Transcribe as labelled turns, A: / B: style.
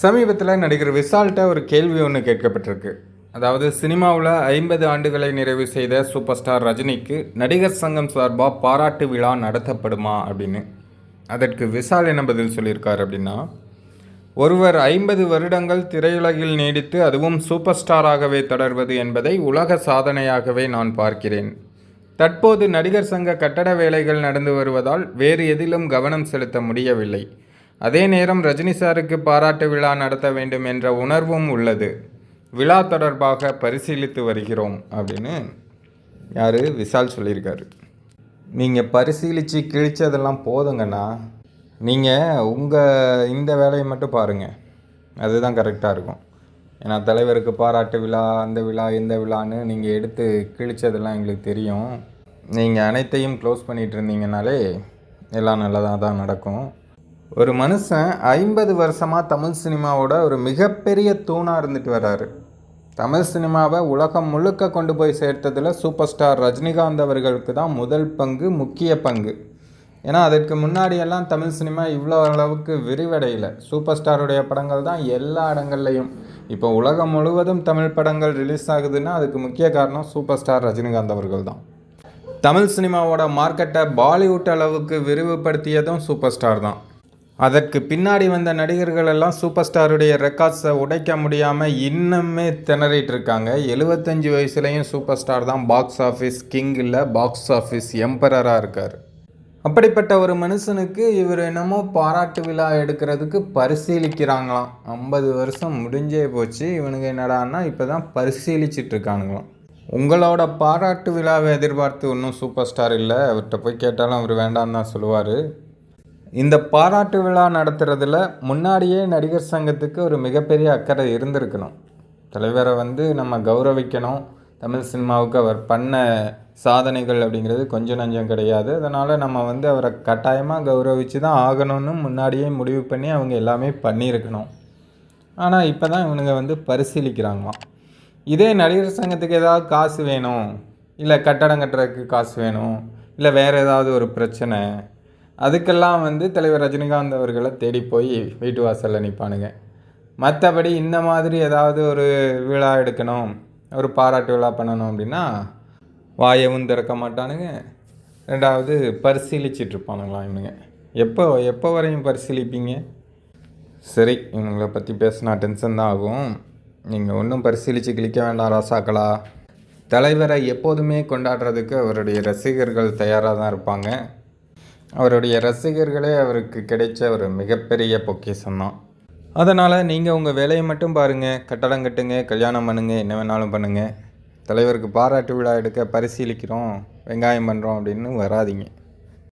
A: சமீபத்தில் நடிகர் விசால்கிட்ட ஒரு கேள்வி ஒன்று கேட்கப்பட்டிருக்கு. அதாவது சினிமாவில் ஐம்பது ஆண்டுகளை நிறைவு செய்த சூப்பர் ஸ்டார் ரஜினிக்கு நடிகர் சங்கம் சார்பாக பாராட்டு விழா நடத்தப்படுமா அப்படின்னு. அதற்கு விசால் என்ன பதில் சொல்லியிருக்கார் அப்படின்னா ஒருவர் ஐம்பது வருடங்கள் திரையுலகில் நீடித்து அதுவும் சூப்பர் ஸ்டாராகவே தொடர்வது என்பதை உலக சாதனையாகவே நான் பார்க்கிறேன். தற்போது நடிகர் சங்க கட்டட வேலைகள் நடந்து வருவதால் வேறு எதிலும் கவனம் செலுத்த முடியவில்லை. அதே நேரம் ரஜினி சாருக்கு பாராட்டு விழா நடத்த வேண்டும் என்ற உணர்வும் உள்ளது. விழா தொடர்பாக பரிசீலித்து வருகிறோம் அப்படின்னு யார்? விசால் சொல்லியிருக்காரு. நீங்கள் பரிசீலித்து கிழிச்சதெல்லாம் போதுங்கண்ணா. நீங்கள் உங்கள் இந்த வேலையை மட்டும் பாருங்கள் அதுதான் கரெக்டாக இருக்கும். ஏன்னா தலைவருக்கு பாராட்டு விழா அந்த விழா இந்த விழான்னு நீங்கள் எடுத்து கிழிச்சதெல்லாம் எங்களுக்கு தெரியும். நீங்கள் அனைத்தையும் க்ளோஸ் பண்ணிகிட்டு இருந்தீங்கனாலே எல்லாம் நல்லதாக தான் நடக்கும். ஒரு மனுஷன் ஐம்பது வருஷமாக தமிழ் சினிமாவோட ஒரு மிகப்பெரிய தூணாக இருந்துட்டு வர்றாரு தமிழ் சினிமாவை உலகம் முழுக்க கொண்டு போய் சேர்த்ததில் சூப்பர் ஸ்டார் ரஜினிகாந்த் அவர்களுக்கு தான் முதல் பங்கு முக்கிய பங்கு. ஏன்னா அதற்கு முன்னாடியெல்லாம் தமிழ் சினிமா இவ்வளோ அளவுக்கு விரிவடையலை. சூப்பர் ஸ்டாருடைய படங்கள் தான் எல்லா இடங்கள்லையும். இப்போ உலகம் முழுவதும் தமிழ் படங்கள் ரிலீஸ் ஆகுதுன்னா அதுக்கு முக்கிய காரணம் சூப்பர் ஸ்டார் ரஜினிகாந்த் அவர்கள் தான். தமிழ் சினிமாவோட மார்க்கெட்டை பாலிவுட் அளவுக்கு விரிவுபடுத்தியதும் சூப்பர் ஸ்டார் தான். அதற்கு பின்னாடி வந்த நடிகர்கள் எல்லாம் சூப்பர் ஸ்டாருடைய ரெக்கார்ட்ஸை உடைக்க முடியாமல் இன்னுமே திணறிட்டு இருக்காங்க. எழுபத்தஞ்சு வயசுலேயும் சூப்பர் ஸ்டார் தான் பாக்ஸ் ஆஃபீஸ் கிங் இல்லை பாக்ஸ் ஆஃபீஸ் எம்பரராக இருக்கார். அப்படிப்பட்ட ஒரு மனுஷனுக்கு இவர் என்னமோ பாராட்டு விழா எடுக்கிறதுக்கு பரிசீலிக்கிறாங்களாம். ஐம்பது வருஷம் முடிஞ்சே போச்சு. இவனுங்க என்னடான்னா இப்போ தான் பரிசீலிச்சிட்டு இருக்கானுங்களாம். உங்களோட பாராட்டு விழாவை எதிர்பார்த்து ஒன்றும் சூப்பர் ஸ்டார் இல்லை? அவர்கிட்ட போய் கேட்டாலும் அவர் வேண்டாம் தான் சொல்லுவார். இந்த பாராட்டு விழா நடத்துகிறதுல முன்னாடியே நடிகர் சங்கத்துக்கு ஒரு மிகப்பெரிய அக்கறை இருந்திருக்கணும். தலைவரை வந்து நம்ம கௌரவிக்கணும். தமிழ் சினிமாவுக்கு அவர் பண்ண சாதனைகள் அப்படிங்கிறது கொஞ்சம் நஞ்சம் கிடையாது. அதனால் நம்ம வந்து அவரை கட்டாயமாக கௌரவித்து தான் ஆகணும்னு முன்னாடியே முடிவு பண்ணி அவங்க எல்லாமே பண்ணியிருக்கணும். ஆனால் இப்போ தான் இவனுங்க வந்து பரிசீலிக்கிறாங்களாம். இதே நடிகர் சங்கத்துக்கு ஏதாவது காசு வேணும். இல்லை கட்டடம் கட்டுறதுக்கு காசு வேணும். இல்லை வேறு ஏதாவது ஒரு பிரச்சனை. அதுக்கெல்லாம் வந்து தலைவர் ரஜினிகாந்த் அவர்களை தேடி போய் வீட்டு வாசலில் நிற்பானுங்க மற்றபடி இந்த மாதிரி ஏதாவது ஒரு விழா எடுக்கணும் ஒரு பாராட்டு விழா பண்ணணும் அப்படின்னா வாயவும் திறக்க மாட்டானுங்க. ரெண்டாவது பரிசீலிச்சிட்ருப்பானுங்களாம் இவனுங்க. எப்போ எப்போ வரையும் பரிசீலிப்பீங்க? சரி இவங்களை பற்றி பேசினா டென்ஷன் தான் ஆகும். நீங்கள் ஒன்றும் பரிசீலித்து கிளிக்க வேண்டாம் ராசாக்களா. தலைவரை எப்போதுமே கொண்டாடுறதுக்கு அவருடைய ரசிகர்கள் தயாராக தான் இருப்பாங்க. அவருடைய ரசிகர்களே அவருக்கு கிடைச்ச ஒரு மிகப்பெரிய பொக்கிஷம் தான். அதனால் நீங்கள் உங்கள் வேலையை மட்டும் பாருங்கள் கட்டடம் கட்டுங்க கல்யாணம் பண்ணுங்கள் என்ன வேணாலும் பண்ணுங்கள் தலைவருக்கு பாராட்டு விழா எடுக்க பரிசீலிக்கிறோம் வெங்காயம் பண்ணுறோம் அப்படின்னு வராதிங்க.